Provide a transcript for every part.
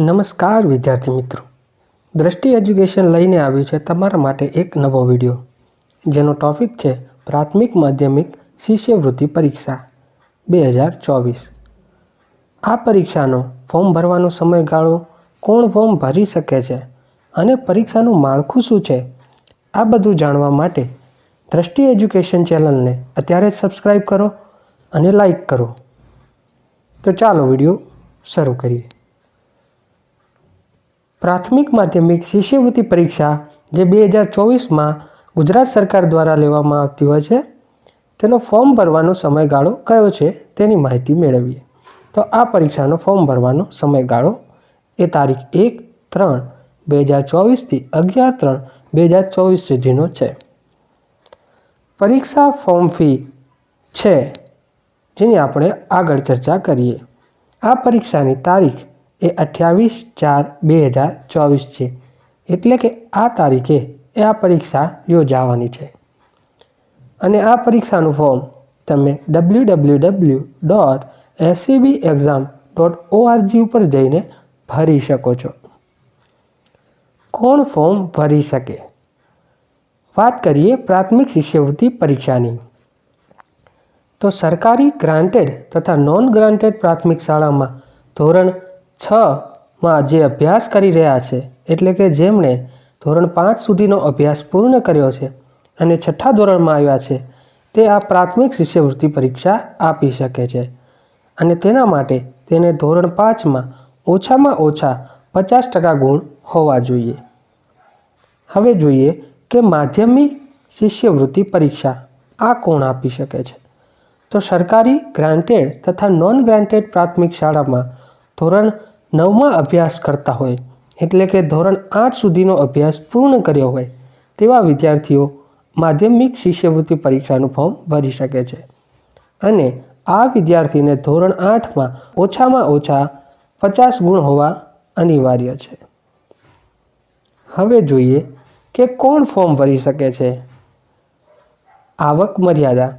નમસ્કાર વિદ્યાર્થી મિત્રો. દ્રષ્ટિ એજ્યુકેશન લઈને આવ્યું છે તમારા માટે એક નવો વીડિયો. જેનો ટોપિક છે પ્રાથમિક માધ્યમિક શિષ્યવૃત્તિ પરીક્ષા બે હજાર ચોવીસ. આ પરીક્ષાનો ફોર્મ ભરવાનો સમયગાળો કોણ ફોર્મ ભરી શકે છે અને પરીક્ષાનું માળખું શું છે, આ બધું જાણવા માટે દ્રષ્ટિ એજ્યુકેશન ચેનલને અત્યારે સબસ્ક્રાઈબ કરો અને લાઈક કરો. તો ચાલો વીડિયો શરૂ કરીએ. પ્રાથમિક માધ્યમિક શિષ્યવૃત્તિ પરીક્ષા જે બે હજાર ચોવીસમાં ગુજરાત સરકાર દ્વારા લેવામાં આવતી હોય છે, તેનો ફોર્મ ભરવાનો સમયગાળો કયો છે તેની માહિતી મેળવીએ. તો આ પરીક્ષાનો ફોર્મ ભરવાનો સમયગાળો એ તારીખ એક ત્રણ બે હજાર ચોવીસથી અગિયાર ત્રણ બે હજાર ચોવીસ સુધીનો છે. પરીક્ષા ફોર્મ ફી છે જેની આપણે આગળ ચર્ચા કરીએ. આ પરીક્ષાની તારીખ એ અઠ્યાવીસ ચાર બે હજાર ચોવીસ છે. એટલે કે આ તારીખે એ આ પરીક્ષા યોજાવાની છે. અને આ પરીક્ષાનું ફોર્મ તમે W W W dot SCB exam dot ORG ઉપર જઈને ભરી શકો છો. કોણ ફોર્મ ભરી શકે? વાત કરીએ પ્રાથમિક શિષ્યવૃત્તિ પરીક્ષાની. તો સરકારી ગ્રાન્ટેડ તથા નોન ગ્રાન્ટેડ પ્રાથમિક શાળામાં ધોરણ છમાં જે અભ્યાસ કરી રહ્યા છે, એટલે કે જેમણે ધોરણ પાંચ સુધીનો અભ્યાસ પૂર્ણ કર્યો છે અને છઠ્ઠા ધોરણમાં આવ્યા છે, તે આ પ્રાથમિક શિષ્યવૃત્તિ પરીક્ષા આપી શકે છે. અને તેના માટે તેને ધોરણ પાંચમાં ઓછામાં ઓછા પચાસ ટકા ગુણ હોવા જોઈએ. હવે જોઈએ કે માધ્યમિક શિષ્યવૃત્તિ પરીક્ષા આ કોણ આપી શકે છે? તો સરકારી ગ્રાન્ટેડ તથા નોન ગ્રાન્ટેડ પ્રાથમિક શાળામાં ધોરણ નવમાં અભ્યાસ કરતા હોય, એટલે કે ધોરણ આઠ સુધીનો અભ્યાસ પૂર્ણ કર્યો હોય, તેવા વિદ્યાર્થીઓ માધ્યમિક શિષ્યવૃત્તિ પરીક્ષાનું ફોર્મ ભરી શકે છે. અને આ વિદ્યાર્થીને ધોરણ આઠમાં ઓછામાં ઓછા પચાસ ગુણ હોવા અનિવાર્ય છે. હવે જોઈએ કે કોણ ફોર્મ ભરી શકે છે. આવક મર્યાદા,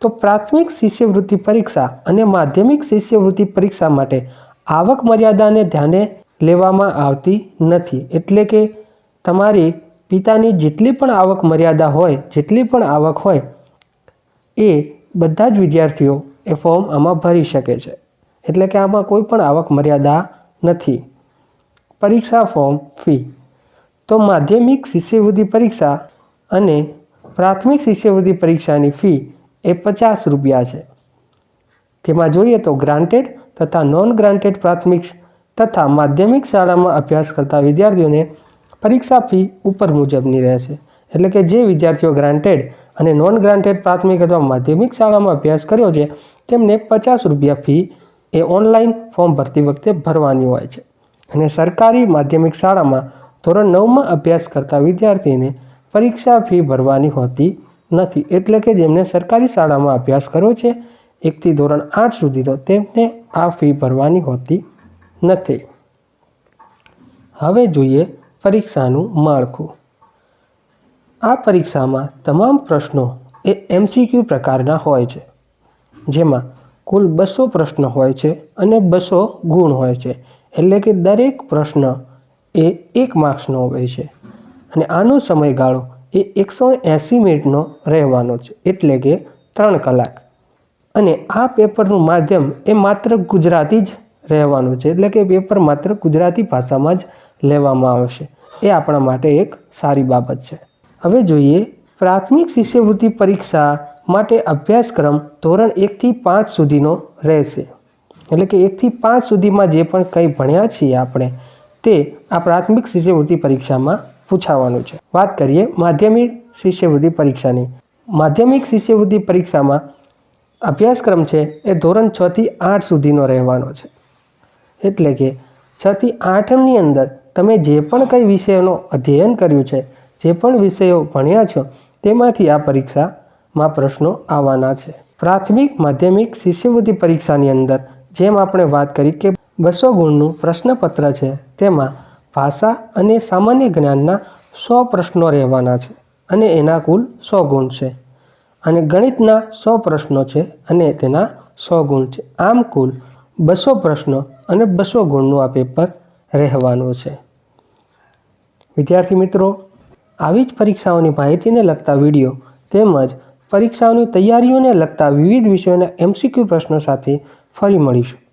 તો પ્રાથમિક શિષ્યવૃત્તિ પરીક્ષા અને માધ્યમિક શિષ્યવૃત્તિ પરીક્ષા માટે આવક મર્યાદાને ધ્યાને લેવામાં આવતી નથી. એટલે કે તમારી પિતાની જેટલી પણ આવક મર્યાદા હોય, જેટલી પણ આવક હોય, એ બધા જ વિદ્યાર્થીઓ એ ફોર્મ આમાં ભરી શકે છે. એટલે કે આમાં કોઈ પણ આવક મર્યાદા નથી. પરીક્ષા ફોર્મ ફી તો માધ્યમિક શિષ્યવૃત્તિ પરીક્ષા અને પ્રાથમિક શિષ્યવૃત્તિ પરીક્ષાની ફી એ પચાસ રૂપિયા છે. તેમાં જોઈએ તો ગ્રાન્ટેડ તથા નોન ગ્રાન્ટેડ પ્રાથમિક તથા માધ્યમિક શાળામાં અભ્યાસ કરતા વિદ્યાર્થીઓને પરીક્ષા ફી ઉપર મુજબની રહેશે. એટલે કે જે વિદ્યાર્થીઓ ગ્રાન્ટેડ અને નોન ગ્રાન્ટેડ પ્રાથમિક અથવા માધ્યમિક શાળામાં અભ્યાસ કર્યો છે, તેમને પચાસ રૂપિયા ફી એ ઓનલાઈન ફોર્મ ભરતી વખતે ભરવાની હોય છે. અને સરકારી માધ્યમિક શાળામાં ધોરણ નવમાં અભ્યાસ કરતા વિદ્યાર્થીને પરીક્ષા ફી ભરવાની હોતી નથી. એટલે કે જેમને સરકારી શાળામાં અભ્યાસ કર્યો છે એકથી ધોરણ આઠ સુધી તો તેમને આ ફી ભરવાની હોતી નથી. હવે જોઈએ પરીક્ષાનું માળખું. આ પરીક્ષામાં તમામ પ્રશ્નો એ એમસીક્યુ પ્રકારના હોય છે. જેમાં કુલ બસો પ્રશ્ન હોય છે અને બસો ગુણ હોય છે. એટલે કે દરેક પ્રશ્ન એ એક માર્ક્સનો હોય છે. અને આનો સમયગાળો એ એકસો એંસી મિનિટનો રહેવાનો છે. એટલે કે ત્રણ કલાક. અને આ પેપરનું માધ્યમ એ માત્ર ગુજરાતી જ રહેવાનું છે. એટલે કે પેપર માત્ર ગુજરાતી ભાષામાં જ લેવામાં આવશે એ આપણા માટે એક સારી બાબત છે. હવે જોઈએ પ્રાથમિક શિષ્યવૃત્તિ પરીક્ષા માટે અભ્યાસક્રમ ધોરણ એકથી પાંચ સુધીનો રહેશે. એટલે કે એકથી પાંચ સુધીમાં જે પણ કંઈ ભણ્યા છીએ આપણે, તે આ પ્રાથમિક શિષ્યવૃત્તિ પરીક્ષામાં પૂછાવાનું છે. વાત કરીએ માધ્યમિક શિષ્યવૃત્તિ પરીક્ષાની. માધ્યમિક શિષ્યવૃત્તિ પરીક્ષામાં અભ્યાસક્રમ છે એ ધોરણ છથી આઠ સુધીનો રહેવાનો છે. એટલે કે છથી આઠમની અંદર તમે જે પણ કંઈ વિષયોનો અધ્યયન કર્યું છે, જે પણ વિષયો ભણ્યા છો, તેમાંથી આ પરીક્ષામાં પ્રશ્નો આવવાના છે. પ્રાથમિક, માધ્યમિક, શિષ્યવૃત્તિ પરીક્ષાની અંદર જેમ આપણે વાત કરી કે બસો ગુણનું પ્રશ્નપત્ર છે, તેમાં ભાષા અને સામાન્ય જ્ઞાનના સો પ્રશ્નો રહેવાના છે અને એના કુલ સો ગુણ છે. અને ગણિતના સો પ્રશ્નો છે અને તેના સો ગુણ છે. આમ કુલ બસો પ્રશ્નો અને બસો ગુણનું આ પેપર રહેવાનું છે. વિદ્યાર્થી મિત્રો, આવી જ પરીક્ષાઓની માહિતીને લગતા વીડિયો તેમજ પરીક્ષાઓની તૈયારીઓને લગતા વિવિધ વિષયોના એમસીક્યુ પ્રશ્નો સાથે ફરી મળીશું.